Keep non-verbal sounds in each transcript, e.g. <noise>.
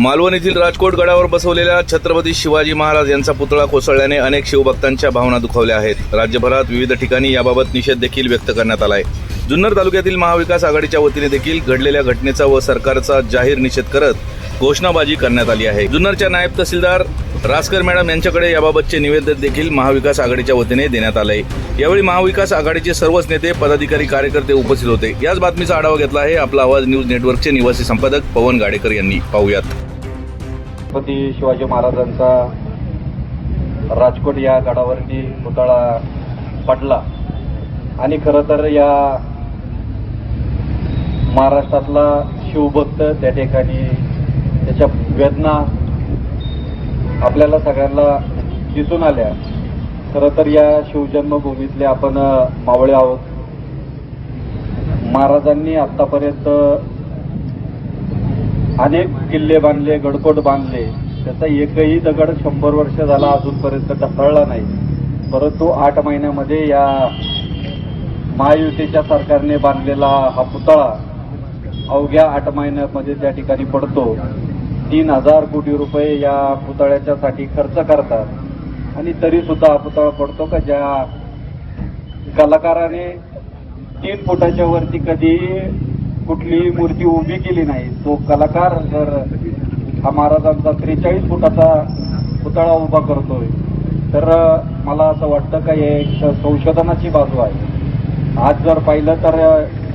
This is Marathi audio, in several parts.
मालवण येथील राजकोट गडावर बसवलेल्या छत्रपती शिवाजी महाराज यांचा पुतळा कोसळल्याने अनेक शिवभक्तांच्या भावना दुखावल्या आहेत. राज्यभरात विविध ठिकाणी याबाबत निषेध देखील व्यक्त करण्यात आलाय. जुन्नर तालुक्यातील महाविकास आघाडीच्या वतीने देखील घडलेल्या घटनेचा व सरकारचा जाहीर निषेध करत घोषणाबाजी करण्यात आली आहे. जुन्नरच्या नायब तहसीलदार रासकर मॅडम यांच्याकडे याबाबतचे निवेदन देखील महाविकास आघाडीच्या वतीने देण्यात आले यावेळी महाविकास आघाडीचे सर्वच नेते पदाधिकारी कार्यकर्ते उपस्थित होते. याच बातमीचा आढावा घेतला आहे आपला आवाज न्यूज नेटवर्कचे निवासी संपादक पवन गाडेकर यांनी. पाहूयात. छत्रपती शिवाजी महाराजांचा राजकोट या गडावरती पुतळा पडला. आणि खरं तर या महाराष्ट्रातला शिवभक्त त्या ठिकाणी त्याच्या वेदना आपल्याला सगळ्यांना दिसून आल्या. खरं तर या शिवजन्मभूमीतले आपण मावळे आहोत. महाराजांनी आतापर्यंत अनेक किल्ले बांधले गडकोट बांधले. त्याचा एकही दगड शंभर वर्ष झाला अजूनपर्यंत ढसळला नाही. परंतु आठ महिन्यामध्ये या महायुतीच्या सरकारने बांधलेला हा पुतळा अवघ्या आठ महिन्यामध्ये त्या ठिकाणी पडतो. तीन हजार कोटी रुपये या पुतळ्याच्यासाठी खर्च करतात. आणि तरी सुद्धा हा पुतळा पडतो का? ज्या कलाकाराने तीन फुटाच्या वरती कधी कुठलीही मूर्ती उभी केली नाही. तो कलाकार जर हा महाराजांचा त्रेचाळीस फुटाचा पुतळा उभा करतोय तर मला असं वाटतं का हे एक संशोधनाची बाजू आहे. आज जर पाहिलं तर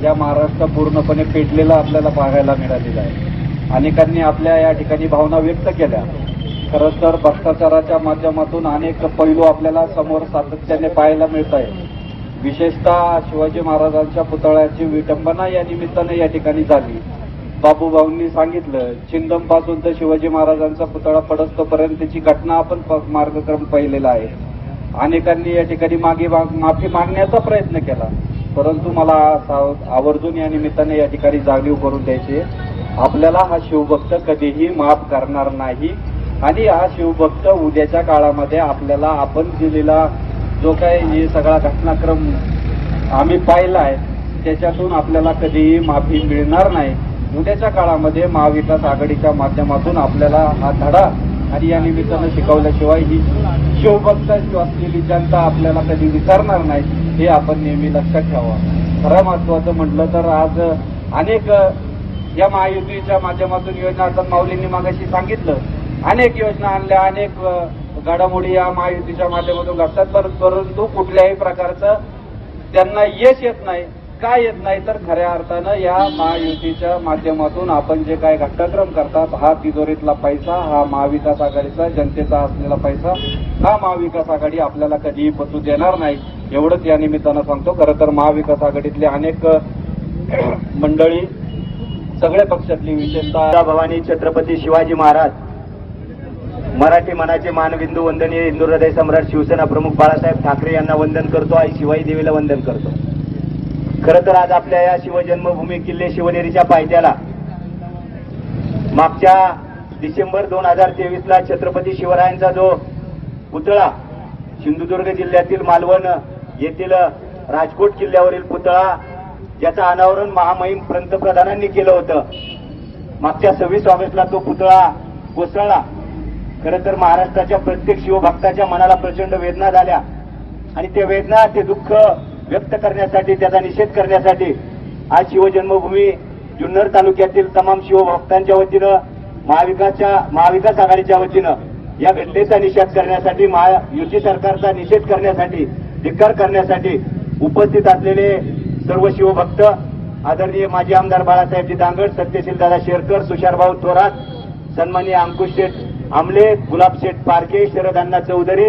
या महाराष्ट्र पूर्णपणे पेटलेला आपल्याला पाहायला मिळालेला आहे. अनेकांनी आपल्या या ठिकाणी भावना व्यक्त केल्या. खरंच तर भ्रष्टाचाराच्या माध्यमातून अनेक पैलू आपल्याला समोर सातत्याने पाहायला मिळत आहे विशेषतः शिवाजी महाराजांच्या पुतळ्याची विटंबना या निमित्ताने या ठिकाणी झाली. बाबूभाऊंनी सांगितलं चिंदमपासून तर शिवाजी महाराजांचा पुतळा पडस्तोपर्यंतची घटना आपण मार्गक्रम पाहिलेला आहे. अनेकांनी या ठिकाणी मागे माग- माफी मागण्याचा प्रयत्न केला. परंतु मला साव- आवर्जून या निमित्ताने या ठिकाणी जाणीव करून द्यायची आपल्याला हा शिवभक्त कधीही माफ करणार नाही. आणि हा शिवभक्त उद्याच्या काळामध्ये आपल्याला आपण दिलेला जो काय हे सगळा घटनाक्रम आम्ही पाहिला आहे त्याच्यातून आपल्याला कधीही माफी मिळणार नाही. उद्याच्या काळामध्ये महाविकास आघाडीच्या माध्यमातून आपल्याला हा धडा आणि या निमित्तानं शिकवल्याशिवाय ही शिवभक्त असलेली जनता आपल्याला कधी विसरणार नाही हे आपण नेहमी लक्षात ठेवा खरं महत्वाचं म्हटलं तर आज अनेक या महायुतीच्या माध्यमातून योजना आता माऊलींनी मागाशी सांगितलं. अनेक योजना आणल्या अनेक घडामोडी या महायुतीच्या माध्यमातून घडतात. परंतु कुठल्याही प्रकारचं त्यांना यश येत नाही काय येत नाही तर खऱ्या अर्थानं या महायुतीच्या माध्यमातून आपण जे काय घटनाक्रम करतात हा तिजोरीतला पैसा हा महाविकास आघाडीचा जनतेचा असलेला पैसा हा महाविकास आघाडी आपल्याला कधीही पचू देणार नाही. एवढंच या निमित्तानं सांगतो. खरं तर महाविकास आघाडीतले अनेक <clears throat> मंडळी सगळ्या पक्षातली विशेषतः भवानी छत्रपती शिवाजी महाराज मराठी मनाचे मानबिंदू वंदनीय हिंदू हृदय सम्राट शिवसेना प्रमुख बाळासाहेब ठाकरे यांना वंदन करतो. आई शिवाई देवीला वंदन करतो. खरं तर आज आपल्या या शिवजन्मभूमी किल्ले शिवनेरीच्या पायथ्याला मागच्या डिसेंबर दोन हजार तेवीसला छत्रपती शिवरायांचा जो पुतळा सिंधुदुर्ग जिल्ह्यातील मालवण येथील राजकोट किल्ल्यावरील पुतळा ज्याचं अनावरण महामहिम पंतप्रधानांनी केलं होतं. मागच्या सव्वीस ऑगस्टला तो पुतळा कोसळला. खरं तर महाराष्ट्राच्या प्रत्येक शिवभक्ताच्या मनाला प्रचंड वेदना झाल्या. आणि ते वेदना ते दुःख व्यक्त करण्यासाठी त्याचा निषेध करण्यासाठी आज शिवजन्मभूमी जुन्नर तालुक्यातील तमाम शिवभक्तांच्या वतीनं महाविकासच्या महाविकास आघाडीच्या वतीनं या घटनेचा निषेध करण्यासाठी महायुती सरकारचा निषेध करण्यासाठी धिक्कार करण्यासाठी उपस्थित असलेले सर्व शिवभक्त आदरणीय माजी आमदार बाळासाहेबजी दांगड सत्यशील दादा शेरकर तुषारभाऊ थोरात सन्माननीय अंकुश शेठ आमले गुलाब शेठ पारखे शरद अण्णा चौधरी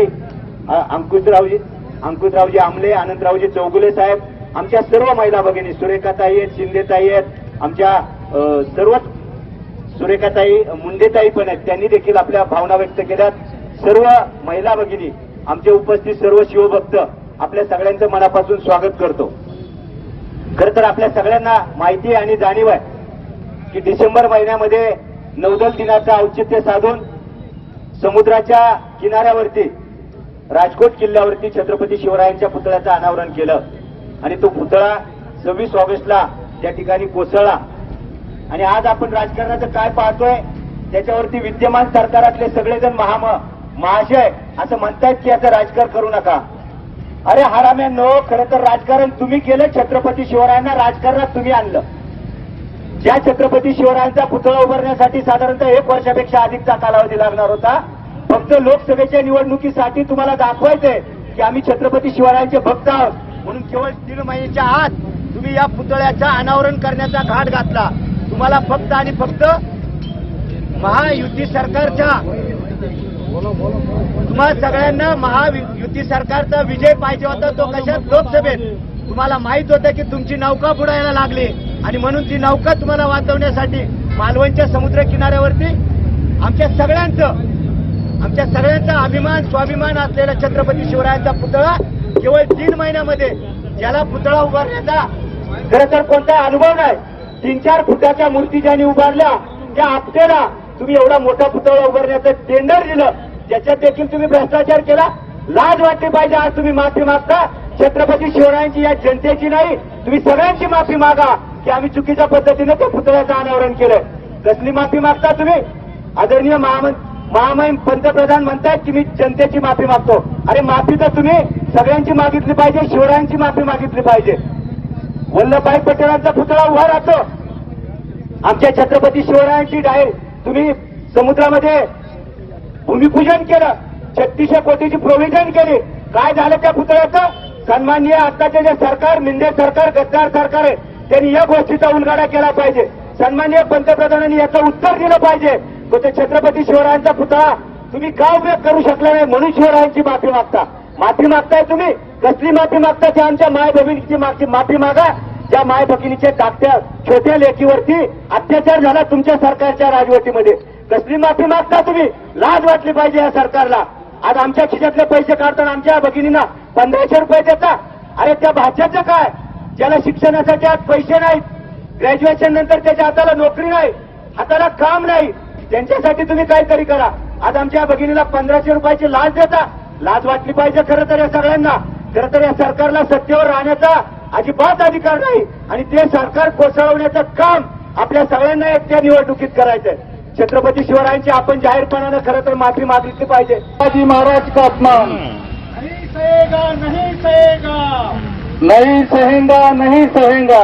अंकुशरावजी अंकुशरावजी आमले आनंदरावजी चौगुले साहेब आमच्या सर्व महिला भगिनी सुरेखाताई आहेत शिंदेताई आहेत आमच्या सर्वच सुरेखाताई मुंडेताई पण आहेत त्यांनी देखील आपल्या भावना व्यक्त केल्यात. सर्व महिला भगिनी आमचे उपस्थित सर्व शिवभक्त आपल्या सगळ्यांचं मनापासून स्वागत करतो. खर तर आपल्या सगळ्यांना माहिती आणि जाणीव आहे की डिसेंबर महिन्यामध्ये नौदल दिनाचं औचित्य साधून समुद्राच्या किनाऱ्यावरती राजकोट किल्ल्यावरती छत्रपती शिवरायांच्या पुतळ्याचं अनावरण केलं. आणि तो पुतळा सव्वीस ऑगस्टला त्या ठिकाणी कोसळला. आणि आज आपण राजकारणाचं काय पाहतोय त्याच्यावरती विद्यमान सरकारातले सगळेजण महाम महाशय असं म्हणतायत की याचं राजकारण करू नका. अरे हराम्यांनो खरं तर राजकारण तुम्ही केलं छत्रपती शिवरायांना राजकारणात तुम्ही आणलं. ज्या छत्रपती शिवरायांचा पुतळा उभारण्यासाठी साधारणतः एक वर्षापेक्षा अधिकचा कालावधी लागणार होता फक्त लोकसभेच्या निवडणुकीसाठी तुम्हाला दाखवायचंय की आम्ही छत्रपती शिवरायांचे भक्त आहोत. म्हणून केवळ दीड महिन्याच्या आत तुम्ही या पुतळ्याचा अनावरण करण्याचा घाट घातला. तुम्हाला फक्त आणि फक्त महायुती सरकारच्या तुम्हाला सगळ्यांना महायुती सरकारचा विजय पाहिजे होता तो कशात? लोकसभेत. तुम्हाला माहीत होतं की तुमची नौका बुडायला लागली. आणि म्हणून ती नौका तुम्हाला वाचवण्यासाठी मालवणच्या समुद्र किनाऱ्यावरती आमच्या सगळ्यांचं आमच्या सगळ्यांचा अभिमान स्वाभिमान असलेला छत्रपती शिवरायांचा पुतळा केवळ तीन महिन्यामध्ये ज्याला पुतळा उभारण्याचा खरं तर कोणता अनुभव नाही. तीन चार फुटाच्या मूर्ती ज्यांनी उभारल्या त्या आपल्याला तुम्ही एवढा मोठा पुतळा उभारण्याचं टेंडर दिलं. ज्याच्यात देखील तुम्ही भ्रष्टाचार केला. लाज वाटली पाहिजे आज तुम्ही माफी मागता. छत्रपती शिवरायांची या जनतेची नाही तुम्ही सगळ्यांची माफी मागा की आम्ही चुकीच्या पद्धतीने त्या पुतळ्याचं अनावरण केलं कसली माफी मागता तुम्ही? आदरणीय महामहिम पंतप्रधान म्हणतायत की मी जनतेची माफी मागतो. अरे माफी तर तुम्ही सगळ्यांची मागितली पाहिजे शिवरायांची माफी मागितली पाहिजे. वल्लभभाई पटेलांचा पुतळा उभा राहतो. आमच्या छत्रपती शिवरायांची डायल तुम्ही समुद्रामध्ये भूमिपूजन केलं छत्तीसशे कोटीची प्रोव्हिजन केली. काय झालं त्या पुतळ्याचं? सन्माननीय आताचे जे सरकार निंदे सरकार गद्दार सरकार आहे त्यांनी या गोष्टीचा उलगाडा केला पाहिजे. सन्माननीय पंतप्रधानांनी याचं उत्तर दिलं पाहिजे. तो ते छत्रपती शिवरायांचा पुतळा तुम्ही का उपयोग करू शकला नाही म्हणून शिवरायांची माफी मागता? माफी मागताय तुम्ही? कसली माफी मागता? त्या आमच्या माय भगिनीची मागची माफी मागा. ज्या माय भगिनीच्या धाकट्या छोट्या लेखीवरती अत्याचार झाला तुमच्या सरकारच्या राजवटीमध्ये. कसली माफी मागता तुम्ही? लाज वाटली पाहिजे या सरकारला. आज आमच्या खिशातले पैसे काढताना आमच्या भगिनींना पंधराशे रुपये देता अरे त्या भाच्याचं काय? ज्याला शिक्षणासाठी आज पैसे नाहीत ग्रॅज्युएशन नंतर त्याच्या हाताला नोकरी नाही हाताला काम नाही त्यांच्यासाठी तुम्ही काहीतरी करा. आज आमच्या भगिनीला पंधराशे रुपयाची लाच देता. लाज वाटली पाहिजे खरं तर या सगळ्यांना. खरं तर या सरकारला सत्तेवर राहण्याचा अजिबात अधिकार नाही. आणि ते सरकार कोसळवण्याचं काम आपल्या सगळ्यांना एकट्या निवडणुकीत करायचंय. छत्रपती शिवरायांची आपण जाहीरपणानं खरं तर माफी मागितली पाहिजे. शिवाजी महाराज का अपमान? नहीं सहेगा नहीं सहेगा। नहीं सहेंगा नहीं सहेंगा।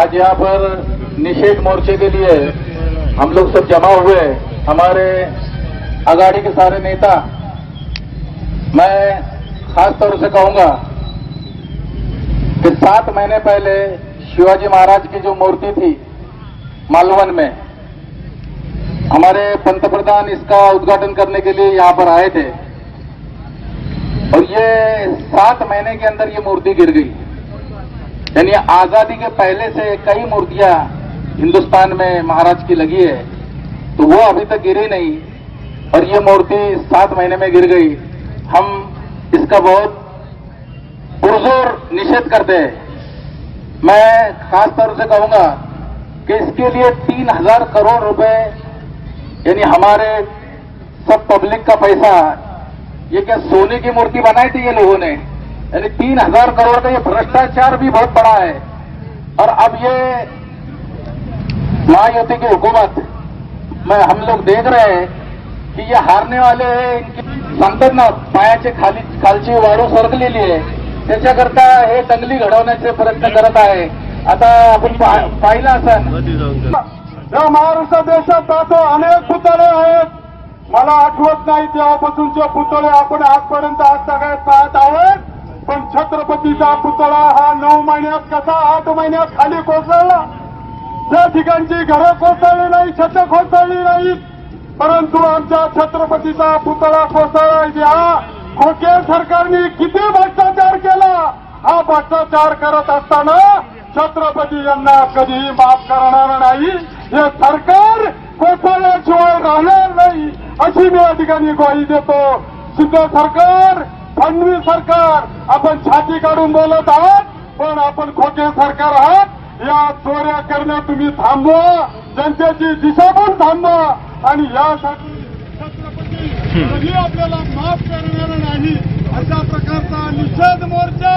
आज यहाँ पर निषेध मोर्चे के लिए हम लोग सब जमा हुए हैं। हमारे अगाड़ी के सारे नेता मैं खास तौर से कहूंगा सात महीने पहले शिवाजी महाराज की जो मूर्ति थी, मालवन में, हमारे पंतप्रधान इसका उद्घाटन करने के लिए यहाँ पर आए थे। और ये सात महीने के अंदर ये मूर्ति गिर गई। यानी आज़ादी के पहले से कई मूर्तियाँ हिंदुस्तान में महाराज की लगी है तो वो अभी तक गिरी नहीं, और ये मूर्ति सात महीने में गिर गई। हम इसका बहुत पुरजोर निषेध करते हैं। मैं खास तौर से कहूंगा कि इसके लिए तीन हजार करोड़ रुपए यानी हमारे सब पब्लिक का पैसा ये क्या सोने की मूर्ति बनाई थी ये लोगों ने? यानी तीन हजार करोड़ का ये भ्रष्टाचार भी बहुत बड़ा है। और अब ये महायुति की हुकूमत में हम लोग देख रहे हैं की ये हारने वाले हैं इनकी सांगतात ना पायाचे खाली खालची वाळू सरकलेली आहे त्याच्याकरता हे दंगली घडवण्याचे प्रयत्न करत आहे. आता आपण पाहिलं असं या महाराष्ट्र देशात पाहतो अनेक पुतळे आहेत. मला आठवत नाही तेव्हापासूनचे पुतळे आपण आजपर्यंत आज सगळ्यात पाहत आहोत. पण छत्रपतीचा पुतळा हा नऊ महिन्यात कसा आठ महिन्यात खाली कोसळला? त्या ठिकाणची घरं कोसळली नाही छतं कोसळली नाही परंतु आमच्या छत्रपतीचा पुतळा कोसळला. खोके सरकारने किती भ्रष्टाचार केला? हा भ्रष्टाचार करत असताना छत्रपती यांना कधीही माफ करणार नाही. हे सरकार कोसळल्याशिवाय राहणार नाही अशी मी या ठिकाणी ग्वाही देतो. सिद्ध सरकार फडणवीस सरकार आपण छाती काढून बोलत आहात पण आपण खोटे सरकार आहात. या चोऱ्या करण्यात तुम्ही थांबवा जनतेची पण थांबवा आणि यासाठी कधी आपल्याला माफ करणार नाही? अशा प्रकारचा निषेध मोर्चा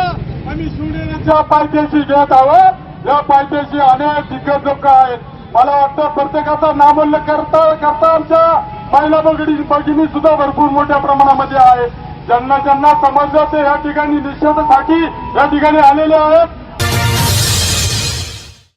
आम्ही शिवसेनेच्या पायथ्याशी घेत आहोत. या पायथ्याशी अनेक दिग्गज लोक आहेत. मला वाटतं प्रत्येकाचा नामोल्लेख करता करता आमच्या महिला बगडी भगिनी सुद्धा भरपूर मोठ्या प्रमाणामध्ये आहेत ज्यांना ज्यांना समजलं ते या ठिकाणी निषेधासाठी या ठिकाणी आलेले आहेत.